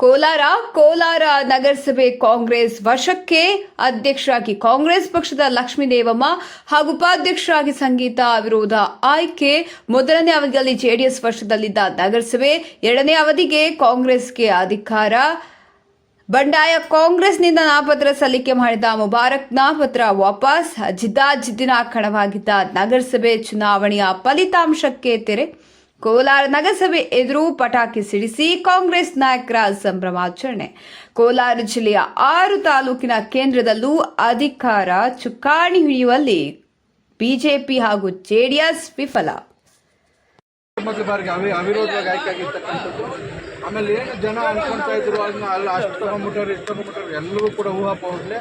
ಕೋಲಾರ ಕೋಲಾರ ನಗರಸಭೆ ಕಾಂಗ್ರೆಸ್ ವಶಕ್ಕೆ ಅಧ್ಯಕ್ಷರಾಗಿ ಕಾಂಗ್ರೆಸ್ ಪಕ್ಷದ ಲಕ್ಷ್ಮೀ ದೇವಮ್ಮ ಹಾಗೂ ಉಪಾಧ್ಯಕ್ಷರಾಗಿ ಸಂಗೀತ ವಿರೋಧ ಆಯ್ಕೆ. ಮೊದಲನೇ ಅವಧಿಯಲ್ಲಿ ಜೆಡಿಎಸ್ ವಶದಲ್ಲಿದ್ದ ನಗರಸಭೆ, ಎರಡನೇ ಅವಧಿಗೆ ಕಾಂಗ್ರೆಸ್ಗೆ ಅಧಿಕಾರ. ಬಂಡಾಯ ಕಾಂಗ್ರೆಸ್ನಿಂದ ನಾಪತ್ರ ಸಲ್ಲಿಕೆ ಮಾಡಿದ ಮುಬಾರಕ್ ನಾಪತ್ರ ವಾಪಸ್. ಜಿದ್ದಾಜಿದ್ದಿನ ಕಣವಾಗಿದ್ದ ನಗರಸಭೆ ಚುನಾವಣೆಯ ಫಲಿತಾಂಶಕ್ಕೆ ತೆರೆ. ಕೋಲಾರ ನಗರಸಭೆ ಎದುರು ಪಟಾಕಿ ಸಿಡಿಸಿ ಕಾಂಗ್ರೆಸ್ ನಾಯಕರ ಸಂಭ್ರಮಾಚರಣೆ. ಕೋಲಾರ ಜಿಲ್ಲೆಯ ಆರು ತಾಲೂಕಿನ ಕೇಂದ್ರದಲ್ಲೂ ಅಧಿಕಾರ ಚುಕ್ಕಾಣಿ ಹಿಡಿಯುವಲ್ಲಿ ಬಿಜೆಪಿ ಹಾಗೂ ಜೆಡಿಎಸ್ ವಿಫಲ. ಆಮೇಲೆ ಏನು ಜನ ಅನ್ಕೊಂತಾ ಇದ್ರು, ಅದನ್ನ ಅಲ್ಲಿ ಅಷ್ಟು ತಗೊಂಬಿಟ್ಟವ್ರು ಇಷ್ಟು ತಗೊಂಬಿಟ್ಟವ್ರು ಎಲ್ಲವೂ ಕೂಡ ಊಹಾಪೋಹಗಳೇ.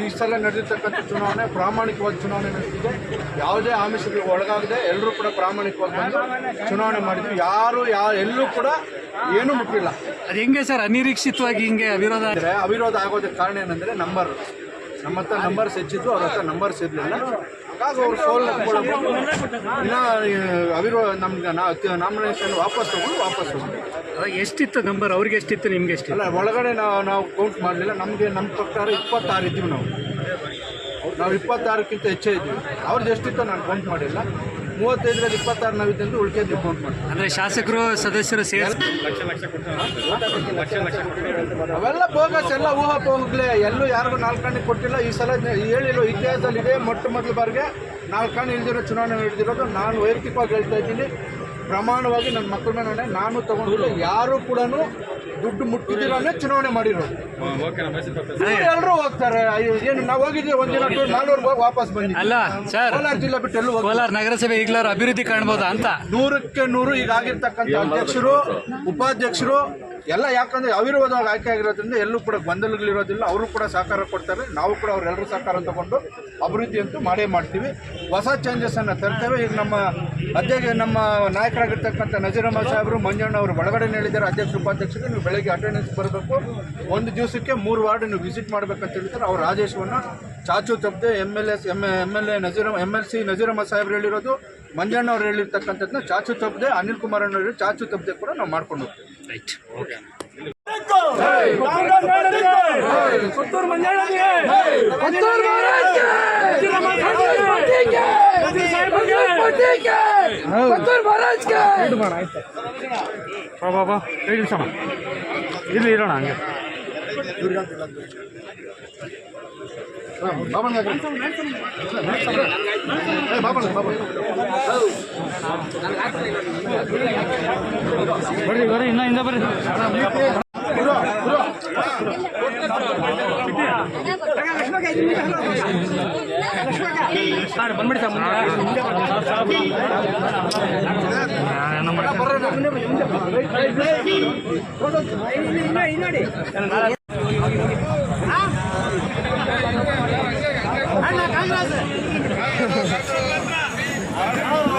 ಈ ಸಲ ನಡೆದಿರ್ತಕ್ಕಂಥ ಚುನಾವಣೆ ಪ್ರಾಮಾಣಿಕವಾದ ಚುನಾವಣೆ ನಡೆದಿದೆ. ಯಾವುದೇ ಆಮಿಷಗಳಿಗೆ ಒಳಗಾಗದೆ ಎಲ್ಲರೂ ಕೂಡ ಪ್ರಾಮಾಣಿಕವಾಗಿ ಬಂದು ಚುನಾವಣೆ ಮಾಡಿದ್ವಿ ಯಾರು ಯಾ ಎಲ್ಲೂ ಕೂಡ ಏನೂ ಮುಟ್ಟಿಲ್ಲ. ಅದು ಹೆಂಗೆ ಸರ್? ಅನಿರೀಕ್ಷಿತವಾಗಿ ಹಿಂಗೆ ಅವಿರೋಧ ಅಂದರೆ ಅವಿರೋಧ ಆಗೋದಕ್ಕೆ ಕಾರಣ ಏನಂದರೆ ನಂಬರ್ ನಮ್ಮ ಹತ್ರ ನಂಬರ್ಸ್ ಹೆಚ್ಚಿದ್ದು ಅವ್ರ ಹತ್ರ ನಂಬರ್ಸ್ ಇರಲಿಲ್ಲ. ಹಾಗಾಗಿ ಅವ್ರು ಸೋಲ್ ಇನ್ನು ಅವಿರೋ ನಮ್ಗೆ ನಾಮಿನೇಷನ್ ವಾಪಸ್ ತಗೊಂಡು ವಾಪಸ್ ತೊಗೊಂಡು ಎಷ್ಟಿತ್ತು ನಂಬರ್ ಅವ್ರಿಗೆ ಎಷ್ಟಿತ್ತು ನಿಮ್ಗೆ ಎಷ್ಟು ಅಲ್ಲ ಒಳಗಡೆ ನಾವು ನಾವು ಕೌಂಟ್ ಮಾಡಲಿಲ್ಲ. ನಮಗೆ ನಮ್ಮ ಪ್ರಕಾರ ಇಪ್ಪತ್ತಾರು ಇದ್ದೀವಿ ನಾವು. ನಾವು ಇಪ್ಪತ್ತಾರಕ್ಕಿಂತ ಹೆಚ್ಚೇ ಇದ್ದೀವಿ. ಅವ್ರದ್ದು ಎಷ್ಟಿತ್ತು ನಾನು ಕೌಂಟ್ ಮಾಡಿಲ್ಲ. ಮೂವತ್ತೈದರಲ್ಲಿ ಇಪ್ಪತ್ತಾರು ನಾವು ಇದ್ದಂದ್ರೆ ಉಳ್ಕೆದ್ದು ಕೌಂಟ್ ಮಾಡ್ತೀವಿ. ಅಂದ್ರೆ ಶಾಸಕರು ಸದಸ್ಯರು ಸೇರಿಸಿ ಅವೆಲ್ಲ ಬೋಗಸ್ ಎಲ್ಲ ಊಹಾಪೋಹಗಳೇ. ಎಲ್ಲೂ ಯಾರಿಗೂ ನಾಲ್ಕು ಕಣ್ಣಿಗೆ ಕೊಟ್ಟಿಲ್ಲ. ಈ ಸಲ ಹೇಳಿಲ್ಲ ಇತಿಹಾಸದಲ್ಲಿ ಇದೆ ಮೊಟ್ಟ ಮೊದಲ ಬಾರಿಗೆ ನಾಲ್ಕು ಕಣ್ಣು ಇಲ್ದಿರೋ ಚುನಾವಣೆ ಹಿಡಿದಿರೋದು ನಾನು ವೈಯಕ್ತಿಕವಾಗಿ ಹೇಳ್ತಾ ಇದ್ದೀನಿ. ಪ್ರಮಾಣವಾಗಿ ನನ್ನ ಮಕ್ಕಳ ಮೇಲೆ ನಾನು ತಗೊಂಡು ಯಾರು ಕೂಡ ದುಡ್ಡು ಮುಟ್ಟಿದಿರೋನೇ ಚುನಾವಣೆ ಮಾಡಿರೋದು ಎಲ್ಲರೂ ಹೋಗ್ತಾರೆ. ಅಯ್ಯೋ, ಏನು ನಾವು ಹೋಗಿದ್ದೀವಿ ಒಂದಿನ ನಾಲ್ವರೆಗೆ ಹೋಗಿ ವಾಪಸ್ ಬಂದಿ ಅಲ್ಲ ಸರ್ ಕೋಲಾರ ಜಿಲ್ಲೆ ಬಿಟ್ಟು ಎಲ್ಲೂ ಹೋಗಿಲ್ಲ. ಕೋಲಾರ ನಗರಸಭೆ ಈಗಲಾರು ಅಭಿವೃದ್ಧಿ ಕಾಣ್ಬೋದಾ ಅಂತ? ನೂರಕ್ಕೆ ನೂರು ಈಗ ಆಗಿರ್ತಕ್ಕಂಥ ಅಧ್ಯಕ್ಷರು ಉಪಾಧ್ಯಕ್ಷರು ಎಲ್ಲ ಯಾಕಂದ್ರೆ ಅವಿರೋಧವಾಗಿ ಆಯ್ಕೆ ಆಗಿರೋದ್ರಿಂದ ಎಲ್ಲೂ ಕೂಡ ಗೊಂದಲಗಳಿರೋದಿಲ್ಲ ಅವರು ಕೂಡ ಸಹಕಾರ ಕೊಡ್ತಾರೆ. ನಾವು ಕೂಡ ಅವರೆಲ್ಲರೂ ಸಹಕಾರ ತಗೊಂಡು ಅಭಿವೃದ್ಧಿ ಅಂತೂ ಮಾಡೇ ಮಾಡ್ತೀವಿ. ಹೊಸ ಚೇಂಜಸ್ ಅನ್ನ ತರ್ತೇವೆ. ಈಗ ನಮ್ಮ ಅಧ್ಯಕ್ಷ, ನಮ್ಮ ನಾಯಕರಾಗಿರ್ತಕ್ಕಂಥ ನಜೀರಮ್ಮ ಸಾಹೇಬರು, ಮಂಜಣ್ಣ ಅವರು ಒಳಗಡೆ ಹೇಳಿದ್ದಾರೆ. ಅಧ್ಯಕ್ಷ ಉಪಾಧ್ಯಕ್ಷರು ನೀವು ಬೆಳಗ್ಗೆ ಅಟೆಂಡೆನ್ಸ್ ಬರಬೇಕು. ಒಂದು ದಿವಸಕ್ಕೆ ಮೂರು ವಾರ್ಡ್ ನೀವು ವಿಸಿಟ್ ಮಾಡ್ಬೇಕಂತ ಹೇಳ್ತಾರೆ ಅವ್ರ ಆದೇಶವನ್ನು ಚಾಚು ತಪ್ಪದೆ M L S M M L A Nazeeramma M L C Nazeeramma ಸಾಹೇಬ್ರು ಹೇಳಿರೋದು, ಮಂಜಣ್ಣ ಅವ್ರು ಹೇಳಿರ್ತಕ್ಕಂಥದ್ದನ್ನ ಚಾಚು ತಪ್ಪದೆ, ಅನಿಲ್ ಕುಮಾರ್ ಅಣ್ಣ ಚಾಚು ತಪ್ಪದೆ ಕೂಡ ನಾವು ಮಾಡ್ಕೊಂಡು ಹೋಗ್ತೀವಿ. Right okay. ಪುತ್ತೂರು ಮಂಜಣ್ಣನಿಗೆ ಬಾ ಬಾ. ಬಾ ಕೈ ಇಳಿಸೋಣ ಇಲ್ಲಿ ಇರೋಣ ಹಂಗೆ. ಬಾಬಣ್ಣ ಬಾಬಣ್ಣ ಬಾಬಣ್ಣ ಬರ್ರಿ ಬರ್ರಿ ಇನ್ನ ಹಿಂದೆ ಬರ್ರಿ ಬಂದ್ಬಿಡಿ ಸರ್ ¡Vamos! ¡Vamos! ¡Vamos!